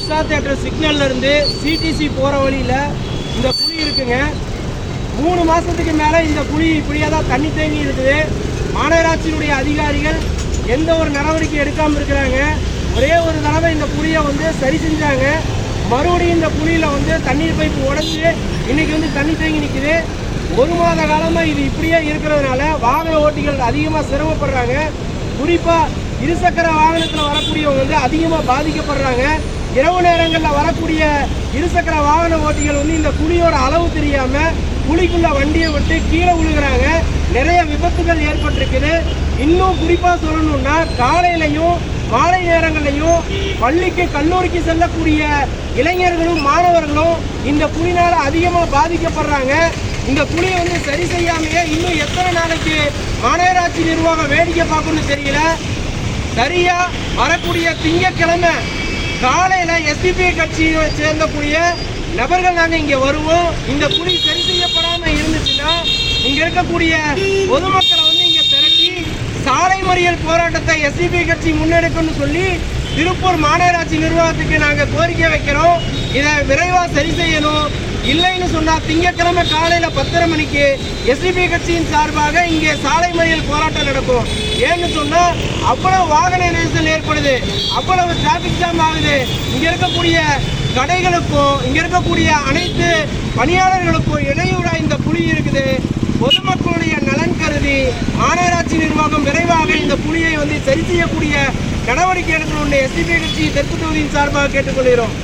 Usha theatre சிக்னல்லேருந்து CDC போகிற வழியில் இந்த குழி இருக்குங்க. மூணு மாதத்துக்கு மேலே இந்த குழி இப்படியே தான் தண்ணி தேங்கி இருக்குது. மாநகராட்சியினுடைய அதிகாரிகள் எந்த ஒரு நடவடிக்கை எடுக்காமல் இருக்கிறாங்க. ஒரே ஒரு தடவை இந்த குழியை வந்து சரி செஞ்சாங்க. மறுபடியும் இந்த குழியில் வந்து தண்ணீர் பைப்பு உடஞ்சி இன்றைக்கி வந்து தண்ணி தேங்கி நிற்குது ஒரு மாத காலமாக இது இப்படியே இருக்கிறதுனால வாகன ஓட்டிகள் அதிகமாக சிரமப்படுறாங்க. குறிப்பாக இருசக்கர வாகனத்தில் வரக்கூடியவங்க வந்து அதிகமாக பாதிக்கப்படுறாங்க. இரவு நேரங்களில் வரக்கூடிய இருசக்கர வாகன ஓட்டிகள் வந்து இந்த குழியோட அளவு தெரியாமல் குழிக்குள்ள வண்டியை விட்டு கீழே விழுகிறாங்க. நிறைய விபத்துகள் ஏற்பட்டிருக்குது. இன்னும் குறிப்பாக சொல்லணும்னா காலையிலையும் மாலை நேரங்களையும் பள்ளிக்கு கல்லூரிக்கு செல்லக்கூடிய இளைஞர்களும் மாணவர்களும் இந்த குழினால அதிகமாக பாதிக்கப்படுறாங்க. இந்த குழியை வந்து சரி செய்யாமையே இன்னும் எத்தனை நாளைக்கு மாநகராட்சி நிர்வாகம் வேடிக்கை பார்க்கணும்னு தெரியல. சரியா வரக்கூடிய திங்கட்கிழமை காலையில எஸ்பிபி கட்சியை சேர்ந்தக்கூடிய நபர்கள் நாங்க இங்க வருவோம். இந்த குழி சரி செய்யப்படாம இருந்துச்சுன்னா இங்க இருக்கக்கூடிய பொதுமக்களை வந்து இங்க திரட்டி சாலை மறியல் போராட்டத்தை எஸ்பிபி கட்சி முன்னெடுக்கணும்னு சொல்லி திருப்பூர் மாநகராட்சி நிர்வாகத்துக்கு நாங்க கோரிக்கை வைக்கிறோம். இதை விரைவா சரி செய்யணும். இல்லைன்னு சொன்னால் திங்கட்கிழமை காலையில் பத்தரை மணிக்கு எஸ்டிபி கட்சியின் சார்பாக இங்கே சாலை மறியல் போராட்டம் நடக்கும். ஏன்னு சொன்னால் அவ்வளவு வாகன நெரிசல் ஏற்படுது அவ்வளவு டிராஃபிக் ஜாம் ஆகுது. இங்கே இருக்கக்கூடிய கடைகளுக்கும் இங்கே இருக்கக்கூடிய அனைத்து பணியாளர்களுக்கும் இடையூறாக இந்த புலி இருக்குது. பொதுமக்களுடைய நலன் கருதி மாநகராட்சி நிர்வாகம் விரைவாக இந்த புலியை வந்து சரி செய்யக்கூடிய நடவடிக்கை எடுக்கணும்னு எஸ்டிபி கட்சி தெற்கு தொகுதியின் சார்பாக கேட்டுக்கொள்கிறோம்.